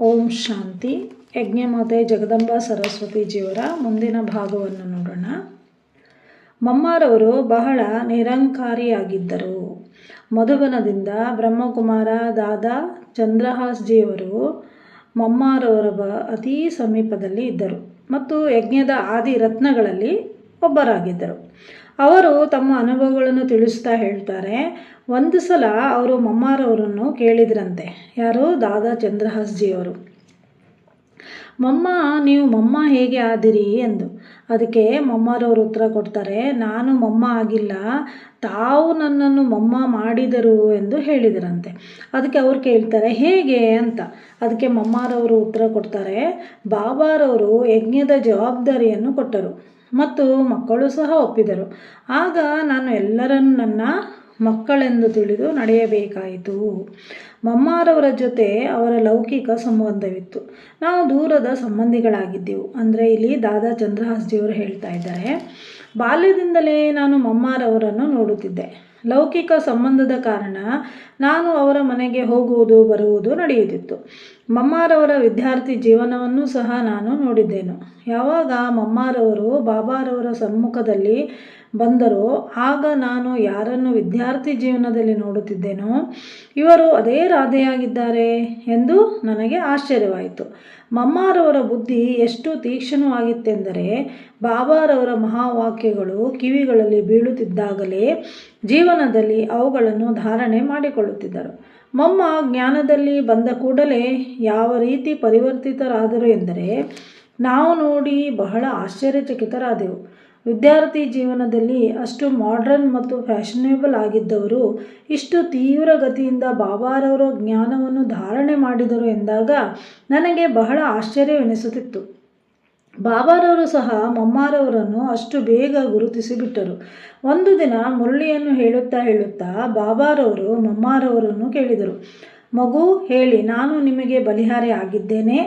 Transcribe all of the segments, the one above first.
ಓಂ ಶಾಂತಿ. ಯಜ್ಞಮಾತೆ ಸರಸ್ವತಿ ಜೀವರ ಮುಂದಿನ ಭಾಗವನ್ನು ನೋಡೋಣ. ಮಮ್ಮಾರವರು ಬಹಳ ನಿರಂಕಾರಿಯಾಗಿದ್ದರು. ಮಧುಬನದಿಂದ ಬ್ರಹ್ಮಕುಮಾರ ದಾದಾ ಚಂದ್ರಹಾಸ್ಜಿಯವರು ಮಮ್ಮಾರವರ ಬ ಅತೀ ಸಮೀಪದಲ್ಲಿ ಇದ್ದರು. ಮತ್ತು ಯಜ್ಞದ ಆದಿ ರತ್ನಗಳಲ್ಲಿ ಒಬ್ಬರಾಗಿದ್ದರು. ಅವರು ತಮ್ಮ ಅನುಭವಗಳನ್ನು ತಿಳಿಸ್ತಾ ಹೇಳ್ತಾರೆ, ಒಂದು ಸಲ ಅವರು ಮಮ್ಮಾರವರನ್ನು ಕೇಳಿದ್ರಂತೆ. ಯಾರು? ದಾದಾ ಚಂದ್ರಹಾಸ್ಜಿಯವರು. ಮಮ್ಮ, ನೀವು ಮಮ್ಮ ಹೇಗೆ ಆದಿರಿ? ಎಂದು. ಅದಕ್ಕೆ ಮಮ್ಮರವರು ಉತ್ತರ ಕೊಡ್ತಾರೆ, ನಾನು ಮಮ್ಮ ಆಗಿಲ್ಲ. ತಾವು ನನ್ನನ್ನು ಮಮ್ಮ ಮಾಡಿದರು ಎಂದು ಹೇಳಿದರಂತೆ. ಅದಕ್ಕೆ ಅವ್ರು ಕೇಳ್ತಾರೆ, ಹೇಗೆ? ಅಂತ. ಅದಕ್ಕೆ ಮಮ್ಮಾರವರು ಉತ್ತರ ಕೊಡ್ತಾರೆ, ಬಾಬಾರವರು ಯಜ್ಞದ ಜವಾಬ್ದಾರಿಯನ್ನು ಕೊಟ್ಟರು. ಮತ್ತು ಮಕ್ಕಳು ಸಹ ಒಪ್ಪಿದರು. ಆಗ ನಾನು ಎಲ್ಲರನ್ನು ನನ್ನ ಮಕ್ಕಳೆಂದು ತಿಳಿದು ನಡೆಯಬೇಕಾಯಿತು. ಮಮ್ಮಾರವರ ಜೊತೆ ಅವರ ಲೌಕಿಕ ಸಂಬಂಧವಿತ್ತು. ನಾವು ದೂರದ ಸಂಬಂಧಿಗಳಾಗಿದ್ದೆವು. ಅಂದರೆ ಇಲ್ಲಿ ದಾದಾ ಚಂದ್ರಹಾಸ್ಜಿಯವರು ಹೇಳ್ತಾ ಇದ್ದಾರೆ, ಬಾಲ್ಯದಿಂದಲೇ ನಾನು ಮಮ್ಮಾರವರನ್ನು ನೋಡುತ್ತಿದ್ದೆ. ಲೌಕಿಕ ಸಂಬಂಧದ ಕಾರಣ ನಾನು ಅವರ ಮನೆಗೆ ಹೋಗುವುದು, ಬರುವುದು ನಡೆಯುತ್ತಿತ್ತು. ಮಮ್ಮಾರವರ ವಿದ್ಯಾರ್ಥಿ ಜೀವನವನ್ನು ಸಹ ನಾನು ನೋಡಿದ್ದೇನು. ಯಾವಾಗ ಮಮ್ಮಾರವರು ಬಾಬಾರವರ ಸಮ್ಮುಖದಲ್ಲಿ ಬಂದರೋ ಆಗ ನಾನು ಯಾರನ್ನು ವಿದ್ಯಾರ್ಥಿ ಜೀವನದಲ್ಲಿ ನೋಡುತ್ತಿದ್ದೇನೋ, ಇವರು ಅದೇ ರಾಧೆಯಾಗಿದ್ದಾರೆ ಎಂದು ನನಗೆ ಆಶ್ಚರ್ಯವಾಯಿತು. ಮಮ್ಮಾರವರ ಬುದ್ಧಿ ಎಷ್ಟು ತೀಕ್ಷ್ಣವಾಗಿತ್ತೆಂದರೆ, ಬಾಬಾರವರ ಮಹಾವಾಕ್ಯಗಳು ಕಿವಿಗಳಲ್ಲಿ ಬೀಳುತ್ತಿದ್ದಾಗಲೇ ಜೀವನದಲ್ಲಿ ಅವುಗಳನ್ನು ಧಾರಣೆ ಮಾಡಿಕೊಳ್ಳುತ್ತಿದ್ದರು. ಮಮ್ಮ ಜ್ಞಾನದಲ್ಲಿ ಬಂದ ಕೂಡಲೇ ಯಾವ ರೀತಿ ಪರಿವರ್ತಿತರಾದರು ಎಂದರೆ, ನಾವು ನೋಡಿ ಬಹಳ ಆಶ್ಚರ್ಯಚಕಿತರಾದೆವು. ವಿದ್ಯಾರ್ಥಿ ಜೀವನದಲ್ಲಿ ಅಷ್ಟು ಮಾಡ್ರನ್ ಮತ್ತು ಫ್ಯಾಷನೇಬಲ್ ಆಗಿದ್ದವರು ಇಷ್ಟು ತೀವ್ರ ಗತಿಯಿಂದ ಬಾಬಾರವರ ಜ್ಞಾನವನ್ನು ಧಾರಣೆ ಮಾಡಿದರು ಎಂದಾಗ ನನಗೆ ಬಹಳ ಆಶ್ಚರ್ಯವೆನಿಸುತ್ತಿತ್ತು. ಬಾಬಾರವರು ಸಹ ಮೊಮ್ಮಾರವರನ್ನು ಅಷ್ಟು ಬೇಗ ಗುರುತಿಸಿಬಿಟ್ಟರು. ಒಂದು ದಿನ ಮುರಳಿಯನ್ನು ಹೇಳುತ್ತಾ ಹೇಳುತ್ತಾ ಬಾಬಾರವರು ಮೊಮ್ಮಾರವರನ್ನು ಕೇಳಿದರು. ಮಗು, ಹೇಳಿ, ನಾನು ನಿಮಗೆ ಬಲಿಹಾರಿ ಆಗಿದ್ದೇನೆ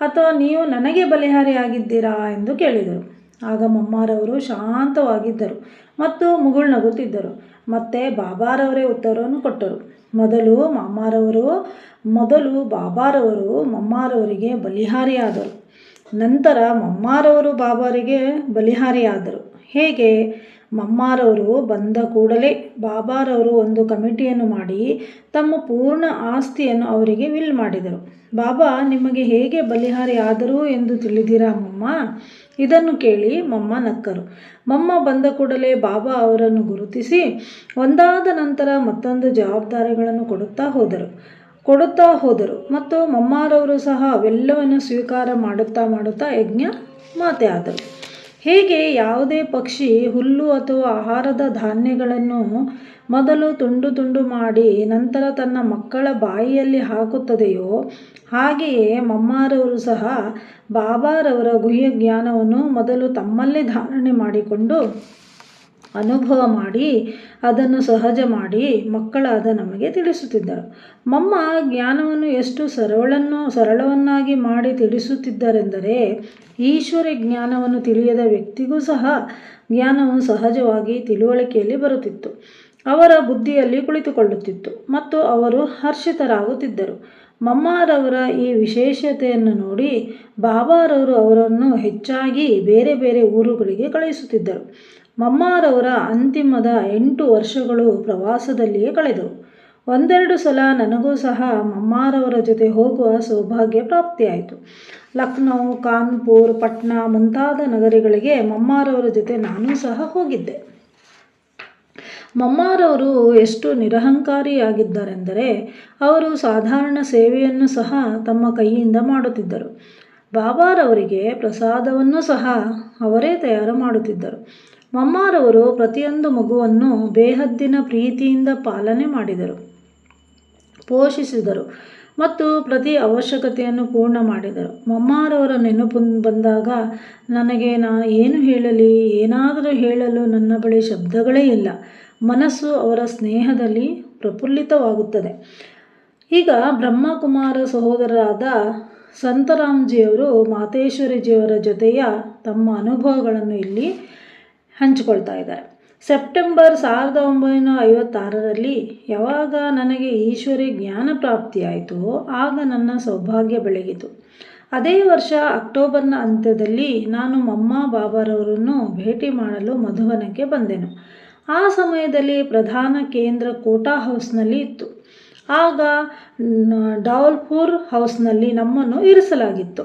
ಅಥವಾ ನೀವು ನನಗೆ ಬಲಿಹಾರಿ ಆಗಿದ್ದೀರಾ ಎಂದು ಕೇಳಿದರು. ಆಗ ಮಮ್ಮಾರವರು ಶಾಂತವಾಗಿದ್ದರು ಮತ್ತು ಮುಗುಳ್ನಗುತ್ತಿದ್ದರು ಮತ್ತೆ ಬಾಬಾರವರೇ ಉತ್ತರವನ್ನು ಕೊಟ್ಟರು. ಮೊದಲು ಮಮ್ಮಾರವರು, ಮೊದಲು ಬಾಬಾರವರು ಮಮ್ಮಾರವರಿಗೆ ಬಲಿಹಾರಿಯಾದರು. ನಂತರ ಮಮ್ಮಾರವರು ಬಾಬಾರಿಗೆ ಬಲಿಹಾರಿಯಾದರು. ಹೇಗೆ? ಮಮ್ಮಾರವರು ಬಂದ ಕೂಡಲೇ ಬಾಬಾರವರು ಒಂದು ಕಮಿಟಿಯನ್ನು ಮಾಡಿ ತಮ್ಮ ಪೂರ್ಣ ಆಸ್ತಿಯನ್ನು ಅವರಿಗೆ ವಿಲ್ ಮಾಡಿದರು. ಬಾಬಾ, ನಿಮಗೆ ಹೇಗೆ ಬಲಿಹಾರಿ ಆದರು ಎಂದು ತಿಳಿದಿರಾ ಮಮ್ಮ? ಇದನ್ನು ಕೇಳಿ ಮಮ್ಮ ನಕ್ಕರು. ಮಮ್ಮ ಬಂದ ಕೂಡಲೇ ಬಾಬಾ ಅವರನ್ನು ಗುರುತಿಸಿ ಒಂದಾದ ನಂತರ ಮತ್ತೊಂದು ಜವಾಬ್ದಾರಿಗಳನ್ನು ಕೊಡುತ್ತಾ ಹೋದರು. ಕೊಡುತ್ತಾ ಹೋದರು. ಮತ್ತು ಮಮ್ಮಾರವರು ಸಹ ಅವೆಲ್ಲವನ್ನು ಸ್ವೀಕಾರ ಮಾಡುತ್ತಾ ಮಾಡುತ್ತಾ ಯಜ್ಞ ಮಾತೆ ಆದರು ಹೇಗೆ ಯಾವುದೇ ಪಕ್ಷಿ ಹುಲ್ಲು ಅಥವಾ ಆಹಾರದ ಧಾನ್ಯಗಳನ್ನು ಮೊದಲು ತುಂಡು ತುಂಡು ಮಾಡಿ ನಂತರ ತನ್ನ ಮಕ್ಕಳ ಬಾಯಿಯಲ್ಲಿ ಹಾಕುತ್ತದೆಯೋ, ಹಾಗೆಯೇ ಮಮ್ಮಾರವರು ಸಹ ಬಾಬಾರವರ ಗುಹ್ಯ ಜ್ಞಾನವನ್ನು ಮೊದಲು ತಮ್ಮಲ್ಲೇ ಧಾರಣೆ ಮಾಡಿಕೊಂಡು ಅನುಭವ ಮಾಡಿ, ಅದನ್ನು ಸಹಜ ಮಾಡಿ ಮಕ್ಕಳಾದ ನಮಗೆ ತಿಳಿಸುತ್ತಿದ್ದರು. ಮಮ್ಮ ಜ್ಞಾನವನ್ನು ಎಷ್ಟು ಸರಳನ್ನು ಸರಳವನ್ನಾಗಿ ಮಾಡಿ ತಿಳಿಸುತ್ತಿದ್ದರೆಂದರೆ, ಈಶ್ವರ ಜ್ಞಾನವನ್ನು ತಿಳಿಯದ ವ್ಯಕ್ತಿಗೂ ಸಹ ಜ್ಞಾನವು ಸಹಜವಾಗಿ ತಿಳುವಳಿಕೆಯಲ್ಲಿ ಬರುತ್ತಿತ್ತು. ಅವರ ಬುದ್ಧಿಯಲ್ಲಿ ಕುಳಿತುಕೊಳ್ಳುತ್ತಿತ್ತು ಮತ್ತು ಅವರು ಹರ್ಷಿತರಾಗುತ್ತಿದ್ದರು. ಮಮ್ಮಾರವರ ಈ ವಿಶೇಷತೆಯನ್ನು ನೋಡಿ ಬಾಬಾರವರು ಅವರನ್ನು ಹೆಚ್ಚಾಗಿ ಬೇರೆ ಬೇರೆ ಊರುಗಳಿಗೆ ಕಳುಹಿಸುತ್ತಿದ್ದರು ಮಮ್ಮಾರವರ ಅಂತಿಮದ ಎಂಟು ವರ್ಷಗಳು ಪ್ರವಾಸದಲ್ಲಿಯೇ ಕಳೆದವು. ಒಂದೆರಡು ಸಲ ನನಗೂ ಸಹ ಮಮ್ಮಾರವರ ಜೊತೆ ಹೋಗುವ ಸೌಭಾಗ್ಯ ಪ್ರಾಪ್ತಿಯಾಯಿತು. ಲಕ್ನೌ, ಕಾನ್ಪುರ್, ಪಟ್ನಾ ಮುಂತಾದ ನಗರಿಗಳಿಗೆ ಮಮ್ಮಾರವರ ಜೊತೆ ನಾನು ಸಹ ಹೋಗಿದ್ದೆ. ಮಮ್ಮಾರವರು ಎಷ್ಟು ನಿರಹಂಕಾರಿಯಾಗಿದ್ದಾರೆಂದರೆ ಅವರು ಸಾಧಾರಣ ಸೇವೆಯನ್ನು ಸಹ ತಮ್ಮ ಕೈಯಿಂದ ಮಾಡುತ್ತಿದ್ದರು. ಬಾಬಾರವರಿಗೆ ಪ್ರಸಾದವನ್ನು ಸಹ ಅವರೇ ತಯಾರು ಮಾಡುತ್ತಿದ್ದರು. ಮಮ್ಮಾರವರು ಪ್ರತಿಯೊಂದು ಮಗುವನ್ನು ಬೇಹದ್ದಿನ ಪ್ರೀತಿಯಿಂದ ಪಾಲನೆ ಮಾಡಿದರು, ಪೋಷಿಸಿದರು ಮತ್ತು ಪ್ರತಿ ಅವಶ್ಯಕತೆಯನ್ನು ಪೂರ್ಣ ಮಾಡಿದರು. ಮಮ್ಮಾರವರ ನೆನಪು ಬಂದಾಗ ನನಗೆ ನಾ ಏನು ಹೇಳಲಿ, ಏನಾದರೂ ಹೇಳಲು ನನ್ನ ಬಳಿ ಶಬ್ದಗಳೇ ಇಲ್ಲ. ಮನಸ್ಸು ಅವರ ಸ್ನೇಹದಲ್ಲಿ ಪ್ರಫುಲ್ಲಿತವಾಗುತ್ತದೆ. ಈಗ ಬ್ರಹ್ಮಕುಮಾರ ಸಹೋದರರಾದ ಸಂತರಾಮ್ಜಿಯವರು ಮಾತೇಶ್ವರಿಜಿಯವರ ಜೊತೆಯ ತಮ್ಮ ಅನುಭವಗಳನ್ನು ಇಲ್ಲಿ ಹಂಚಿಕೊಳ್ತಾ ಇದ್ದಾರೆ ಸೆಪ್ಟೆಂಬರ್ ಸಾವಿರದ ಒಂಬೈನೂರ ಐವತ್ತಾರರಲ್ಲಿ ಯಾವಾಗ ನನಗೆ ಈಶ್ವರಿ ಜ್ಞಾನ ಪ್ರಾಪ್ತಿಯಾಯಿತೋ ಆಗ ನನ್ನ ಸೌಭಾಗ್ಯ ಬೆಳಗಿತು. ಅದೇ ವರ್ಷ ಅಕ್ಟೋಬರ್ನ ಅಂತ್ಯದಲ್ಲಿ ನಾನು ಮಮ್ಮ ಬಾಬಾರವರನ್ನು ಭೇಟಿ ಮಾಡಲು ಮಧುವನಕ್ಕೆ ಬಂದೆನು. ಆ ಸಮಯದಲ್ಲಿ ಪ್ರಧಾನ ಕೇಂದ್ರ ಕೋಟಾ ಹೌಸ್ನಲ್ಲಿ ಇತ್ತು. ಆಗ ಡೌಲ್ಪುರ್ ಹೌಸ್ನಲ್ಲಿ ನಮ್ಮನ್ನು ಇರಿಸಲಾಗಿತ್ತು.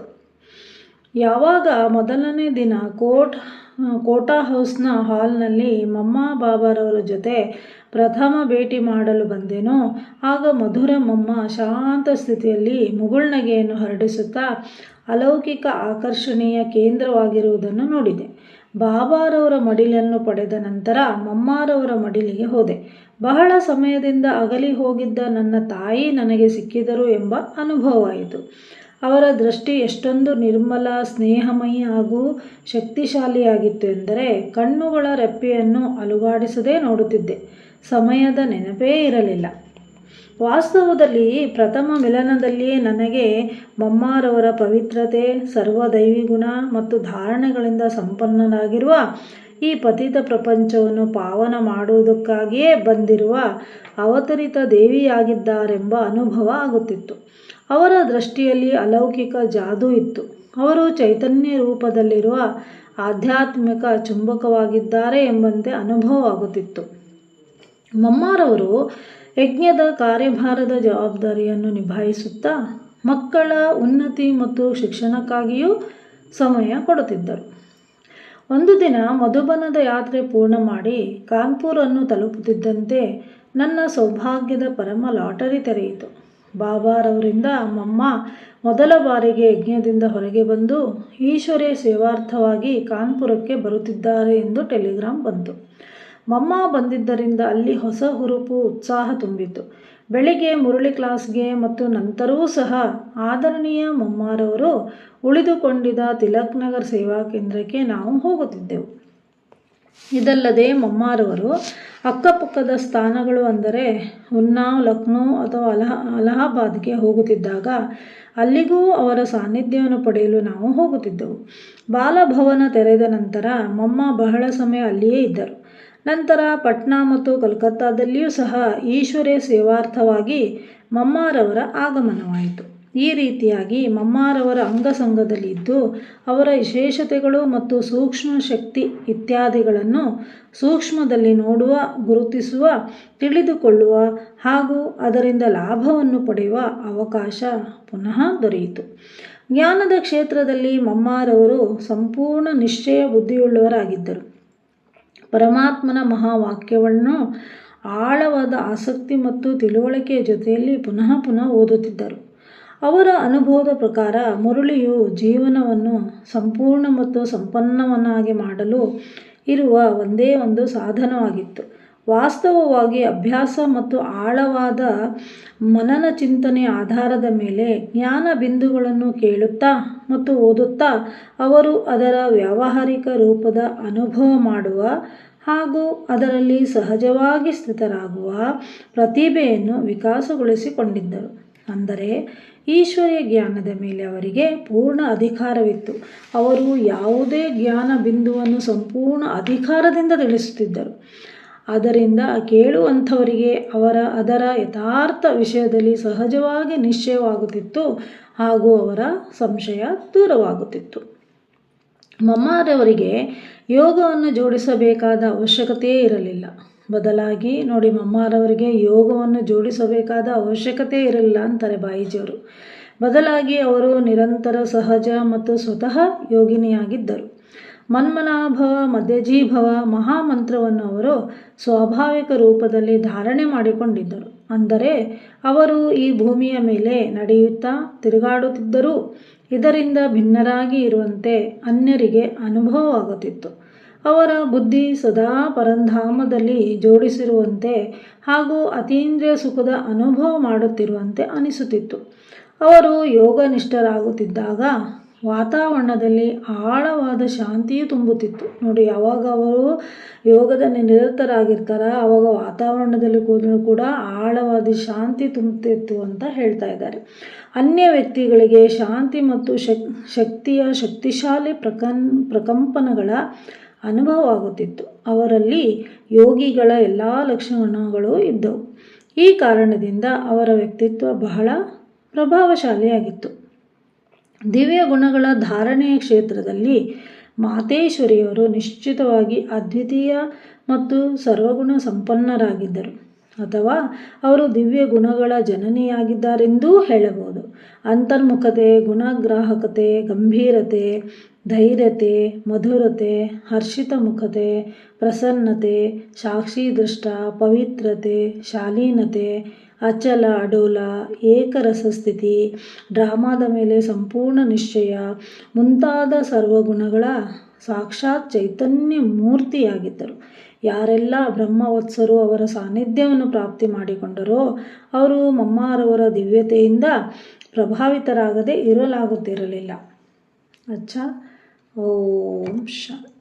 ಯಾವಾಗ ಮೊದಲನೇ ದಿನ ಕೋಟ್ ಕೋಟಾ ಹೌಸ್ನ ಹಾಲ್ನಲ್ಲಿ ಮಮ್ಮ ಬಾಬಾರವರ ಜೊತೆ ಪ್ರಥಮ ಭೇಟಿ ಮಾಡಲು ಬಂದೆನೋ, ಆಗ ಮಧುರ ಮಮ್ಮ ಶಾಂತ ಸ್ಥಿತಿಯಲ್ಲಿ ಮುಗುಳ್ನಗೆಯನ್ನು ಹರಡಿಸುತ್ತಾ ಅಲೌಕಿಕ ಆಕರ್ಷಣೀಯ ಕೇಂದ್ರವಾಗಿರುವುದನ್ನು ನೋಡಿದೆ. ಬಾಬಾರವರ ಮಡಿಲನ್ನು ಪಡೆದ ನಂತರ ಮಮ್ಮಾರವರ ಮಡಿಲಿಗೆ ಹೋದೆ. ಬಹಳ ಸಮಯದಿಂದ ಅಗಲಿ ಹೋಗಿದ್ದ ನನ್ನ ತಾಯಿ ನನಗೆ ಸಿಕ್ಕಿದರು ಎಂಬ ಅನುಭವವಾಯಿತು. ಅವರ ದೃಷ್ಟಿ ಎಷ್ಟೊಂದು ನಿರ್ಮಲ, ಸ್ನೇಹಮಯಿ ಹಾಗೂ ಶಕ್ತಿಶಾಲಿಯಾಗಿತ್ತು ಎಂದರೆ ಕಣ್ಣುಗಳ ರೆಪ್ಪೆಯನ್ನು ಅಲುಗಾಡಿಸದೇ ನೋಡುತ್ತಿದ್ದೆ. ಸಮಯದ ನೆನಪೇ ಇರಲಿಲ್ಲ. ವಾಸ್ತವದಲ್ಲಿ ಪ್ರಥಮ ಮಿಲನದಲ್ಲಿಯೇ ನನಗೆ ಮಮ್ಮಾರವರ ಪವಿತ್ರತೆ ಸರ್ವದೈವಿ ಗುಣ ಮತ್ತು ಧಾರಣೆಗಳಿಂದ ಸಂಪನ್ನರಾಗಿರುವ ಈ ಪತಿತ ಪ್ರಪಂಚವನ್ನು ಪಾವನ ಮಾಡುವುದಕ್ಕಾಗಿಯೇ ಬಂದಿರುವ ಅವತರಿತ ದೇವಿಯಾಗಿದ್ದಾರೆಂಬ ಅನುಭವ ಆಗುತ್ತಿತ್ತು. ಅವರ ದೃಷ್ಟಿಯಲ್ಲಿ ಅಲೌಕಿಕ ಜಾದೂ ಇತ್ತು. ಅವರು ಚೈತನ್ಯ ರೂಪದಲ್ಲಿರುವ ಆಧ್ಯಾತ್ಮಿಕ ಚುಂಬಕವಾಗಿದ್ದಾರೆ ಎಂಬಂತೆ ಅನುಭವವಾಗುತ್ತಿತ್ತು ಮಮ್ಮಾರವರು ಯಜ್ಞದ ಕಾರ್ಯಭಾರದ ಜವಾಬ್ದಾರಿಯನ್ನು ನಿಭಾಯಿಸುತ್ತಾ ಮಕ್ಕಳ ಉನ್ನತಿ ಮತ್ತು ಶಿಕ್ಷಣಕ್ಕಾಗಿಯೂ ಸಮಯ ಕೊಡುತ್ತಿದ್ದರು. ಒಂದು ದಿನ ಮಧುಬನದ ಯಾತ್ರೆ ಪೂರ್ಣ ಮಾಡಿ ಕಾನ್ಪುರನ್ನು ತಲುಪುತ್ತಿದ್ದಂತೆ ನನ್ನ ಸೌಭಾಗ್ಯದ ಪರಮ ಲಾಟರಿ ತೆರೆಯಿತು. ಬಾಬಾರವರಿಂದ ಮಮ್ಮ ಮೊದಲ ಬಾರಿಗೆ ಯಜ್ಞದಿಂದ ಹೊರಗೆ ಬಂದು ಈಶ್ವರೇ ಸೇವಾರ್ಥವಾಗಿ ಕಾನ್ಪುರಕ್ಕೆ ಬರುತ್ತಿದ್ದಾರೆ ಎಂದು ಟೆಲಿಗ್ರಾಮ್ ಬಂತು. ಮಮ್ಮ ಬಂದಿದ್ದರಿಂದ ಅಲ್ಲಿ ಹೊಸ ಹುರುಪು ಉತ್ಸಾಹ ತುಂಬಿತು ಬೆಳಿಗ್ಗೆ ಮುರಳಿ ಕ್ಲಾಸ್ಗೆ ಮತ್ತು ನಂತರವೂ ಸಹ ಆದರಣೀಯ ಮೊಮ್ಮಾರವರು ಉಳಿದುಕೊಂಡಿದ್ದ ತಿಲಕ್ ನಗರ್ ಸೇವಾ ಕೇಂದ್ರಕ್ಕೆ ನಾವು ಹೋಗುತ್ತಿದ್ದೆವು. ಇದಲ್ಲದೆ ಮೊಮ್ಮಾರವರು ಅಕ್ಕಪಕ್ಕದ ಸ್ಥಾನಗಳು ಅಂದರೆ ಉನ್ನಾವ್ ಲಕ್ನೋ ಅಥವಾ ಅಲಹ, ಅಲಹಾಬಾದ್ಗೆ ಹೋಗುತ್ತಿದ್ದಾಗ ಅಲ್ಲಿಗೂ ಅವರ ಸಾನ್ನಿಧ್ಯವನ್ನು ಪಡೆಯಲು ನಾವು ಹೋಗುತ್ತಿದ್ದೆವು. ಬಾಲಭವನ ತೆರೆದ ನಂತರ ಮೊಮ್ಮ ಬಹಳ ಸಮಯ ಅಲ್ಲಿಯೇ ಇದ್ದರು. ನಂತರ ಪಟ್ನಾ ಮತ್ತು ಕಲ್ಕತ್ತಾದಲ್ಲಿಯೂ ಸಹ ಈಶ್ವರೇ ಸೇವಾರ್ಥವಾಗಿ ಮಮ್ಮಾರವರ ಆಗಮನವಾಯಿತು. ಈ ರೀತಿಯಾಗಿ ಮಮ್ಮಾರವರ ಅಂಗಸಂಗದಲ್ಲಿದ್ದು ಅವರ ವಿಶೇಷತೆಗಳು ಮತ್ತು ಸೂಕ್ಷ್ಮ ಶಕ್ತಿ ಇತ್ಯಾದಿಗಳನ್ನು ಸೂಕ್ಷ್ಮದಲ್ಲಿ ನೋಡುವ, ಗುರುತಿಸುವ, ತಿಳಿದುಕೊಳ್ಳುವ ಹಾಗೂ ಅದರಿಂದ ಲಾಭವನ್ನು ಪಡೆಯುವ ಅವಕಾಶ ಪುನಃ ದೊರೆಯಿತು. ಜ್ಞಾನದ ಕ್ಷೇತ್ರದಲ್ಲಿ ಮಮ್ಮಾರವರು ಸಂಪೂರ್ಣ ನಿಶ್ಚಯ ಬುದ್ಧಿಯುಳ್ಳವರಾಗಿದ್ದರು. ಪರಮಾತ್ಮನ ಮಹಾವಾಕ್ಯವನ್ನು ಆಳವಾದ ಆಸಕ್ತಿ ಮತ್ತು ತಿಳುವಳಿಕೆಯ ಜೊತೆಯಲ್ಲಿ ಪುನಃ ಪುನಃ ಓದುತ್ತಿದ್ದರು. ಅವರ ಅನುಭವದ ಪ್ರಕಾರ ಮುರುಳಿಯು ಜೀವನವನ್ನು ಸಂಪೂರ್ಣ ಮತ್ತು ಸಂಪನ್ನವನ್ನಾಗಿ ಮಾಡಲು ಇರುವ ಒಂದೇ ಒಂದು ಸಾಧನವಾಗಿತ್ತು. ವಾಸ್ತವವಾಗಿ ಅಭ್ಯಾಸ ಮತ್ತು ಆಳವಾದ ಮನನ ಚಿಂತನೆ ಆಧಾರದ ಮೇಲೆ ಜ್ಞಾನ ಬಿಂದುಗಳನ್ನು ಕೇಳುತ್ತಾ ಮತ್ತು ಓದುತ್ತಾ ಅವರು ಅದರ ವ್ಯಾವಹಾರಿಕ ರೂಪದ ಅನುಭವ ಮಾಡುವ ಹಾಗೂ ಅದರಲ್ಲಿ ಸಹಜವಾಗಿ ಸ್ಥಿತರಾಗುವ ಪ್ರತಿಭೆಯನ್ನು ವಿಕಾಸಗೊಳಿಸಿಕೊಂಡಿದ್ದರು. ಅಂದರೆ ಈಶ್ವರ್ಯ ಜ್ಞಾನದ ಮೇಲೆ ಅವರಿಗೆ ಪೂರ್ಣ ಅಧಿಕಾರವಿತ್ತು. ಅವರು ಯಾವುದೇ ಜ್ಞಾನ ಬಿಂದುವನ್ನು ಸಂಪೂರ್ಣ ಅಧಿಕಾರದಿಂದ ತಿಳಿಸುತ್ತಿದ್ದರು. ಆದ್ದರಿಂದ ಕೇಳುವಂಥವರಿಗೆ ಅವರ, ಅದರ ಯಥಾರ್ಥ ವಿಷಯದಲ್ಲಿ ಸಹಜವಾಗಿ ನಿಶ್ಚಯವಾಗುತ್ತಿತ್ತು ಹಾಗೂ ಅವರ ಸಂಶಯ ದೂರವಾಗುತ್ತಿತ್ತು. ಮಮ್ಮಾರವರಿಗೆ ಯೋಗವನ್ನು ಜೋಡಿಸಬೇಕಾದ ಅವಶ್ಯಕತೆಯೇ ಇರಲಿಲ್ಲ. ಬದಲಾಗಿ ನೋಡಿ, ಮಮ್ಮಾರವರಿಗೆ ಯೋಗವನ್ನು ಜೋಡಿಸಬೇಕಾದ ಅವಶ್ಯಕತೆ ಇರಲಿಲ್ಲ ಅಂತಾರೆ ಬಾಯಿಜಿಯವರು. ಬದಲಾಗಿ ಅವರು ನಿರಂತರ, ಸಹಜ ಮತ್ತು ಸ್ವತಃ ಯೋಗಿನಿಯಾಗಿದ್ದರು. ಮನ್ಮನಾಭವ ಮಧ್ಯಜೀಭವ, ಮಹಾಮಂತ್ರವನ್ನು ಅವರು ಸ್ವಾಭಾವಿಕ ರೂಪದಲ್ಲಿ ಧಾರಣೆ ಮಾಡಿಕೊಂಡಿದ್ದರು. ಅಂದರೆ, ಅವರು ಈ ಭೂಮಿಯ ಮೇಲೆ ನಡೆಯುತ್ತಾ ತಿರುಗಾಡುತ್ತಿದ್ದರು, ಇದರಿಂದ ಭಿನ್ನರಾಗಿ ಇರುವಂತೆ ಅನ್ಯರಿಗೆ ಅನುಭವವಾಗುತ್ತಿತ್ತು. ಅವರ ಬುದ್ಧಿ ಸದಾ ಪರಂಧಾಮದಲ್ಲಿ ಜೋಡಿಸಿರುವಂತೆ ಹಾಗೂ ಅತೀಂದ್ರಿಯ ಸುಖದ ಅನುಭವ ಮಾಡುತ್ತಿರುವಂತೆ ಅನಿಸುತ್ತಿತ್ತು. ಅವರು ಯೋಗನಿಷ್ಠರಾಗುತ್ತಿದ್ದಾಗ ವಾತಾವರಣದಲ್ಲಿ ಆಳವಾದ ಶಾಂತಿಯು ತುಂಬುತ್ತಿತ್ತು. ನೋಡಿ, ಯಾವಾಗ ಅವರು ಯೋಗದಲ್ಲಿ ನಿರತರಾಗಿರ್ತಾರ ಆವಾಗ ವಾತಾವರಣದಲ್ಲಿ ಕೂದಲು ಕೂಡ ಆಳವಾದ ಶಾಂತಿ ತುಂಬುತ್ತಿತ್ತು ಅಂತ ಹೇಳ್ತಾ ಇದ್ದಾರೆ. ಅನ್ಯ ವ್ಯಕ್ತಿಗಳಿಗೆ ಶಾಂತಿ ಮತ್ತು ಶಕ್, ಶಕ್ತಿಯ ಶಕ್ತಿಶಾಲಿ ಪ್ರಕನ್, ಪ್ರಕಂಪನಗಳ ಅನುಭವವಾಗುತ್ತಿತ್ತು ಅವರಲ್ಲಿ ಯೋಗಿಗಳ ಎಲ್ಲ ಲಕ್ಷಣಗಳು ಇದ್ದವು. ಈ ಕಾರಣದಿಂದ ಅವರ ವ್ಯಕ್ತಿತ್ವ ಬಹಳ ಪ್ರಭಾವಶಾಲಿಯಾಗಿತ್ತು. ದಿವ್ಯ ಗುಣಗಳ ಧಾರಣೆಯ ಕ್ಷೇತ್ರದಲ್ಲಿ ಮಾತೇಶ್ವರಿಯವರು ನಿಶ್ಚಿತವಾಗಿ ಅದ್ವಿತೀಯ ಮತ್ತು ಸರ್ವಗುಣ ಸಂಪನ್ನರಾಗಿದ್ದರು. ಅಥವಾ ಅವರು ದಿವ್ಯ ಗುಣಗಳ ಜನನಿಯಾಗಿದ್ದಾರೆಂದೂ ಹೇಳಬಹುದು. ಅಂತರ್ಮುಖತೆ, ಗುಣಗ್ರಾಹಕತೆ, ಗಂಭೀರತೆ, ಧೈರ್ಯತೆ, ಮಧುರತೆ, ಹರ್ಷಿತ ಮುಖತೆ, ಪ್ರಸನ್ನತೆ, ಸಾಕ್ಷಿದೃಷ್ಟ, ಪವಿತ್ರತೆ, ಶಾಲೀನತೆ ಅಚಲ, ಅಡೋಲ, ಏಕರಸ ಸ್ಥಿತಿ, ಡ್ರಾಮಾದ ಮೇಲೆ ಸಂಪೂರ್ಣ ನಿಶ್ಚಯ, ಮುಂತಾದ ಸರ್ವಗುಣಗಳ ಸಾಕ್ಷಾತ್ ಚೈತನ್ಯ ಮೂರ್ತಿಯಾಗಿದ್ದರು. ಯಾರೆಲ್ಲ ಬ್ರಹ್ಮವತ್ಸರು ಅವರ ಸಾನ್ನಿಧ್ಯವನ್ನು ಪ್ರಾಪ್ತಿ ಮಾಡಿಕೊಂಡರೋ, ಅವರು ಮಮ್ಮಾರವರ ದಿವ್ಯತೆಯಿಂದ ಪ್ರಭಾವಿತರಾಗದೆ ಇರಲಾಗುತ್ತಿರಲಿಲ್ಲ. ಅಚ್ಚ. ಓಂ ಶಾಂತಿ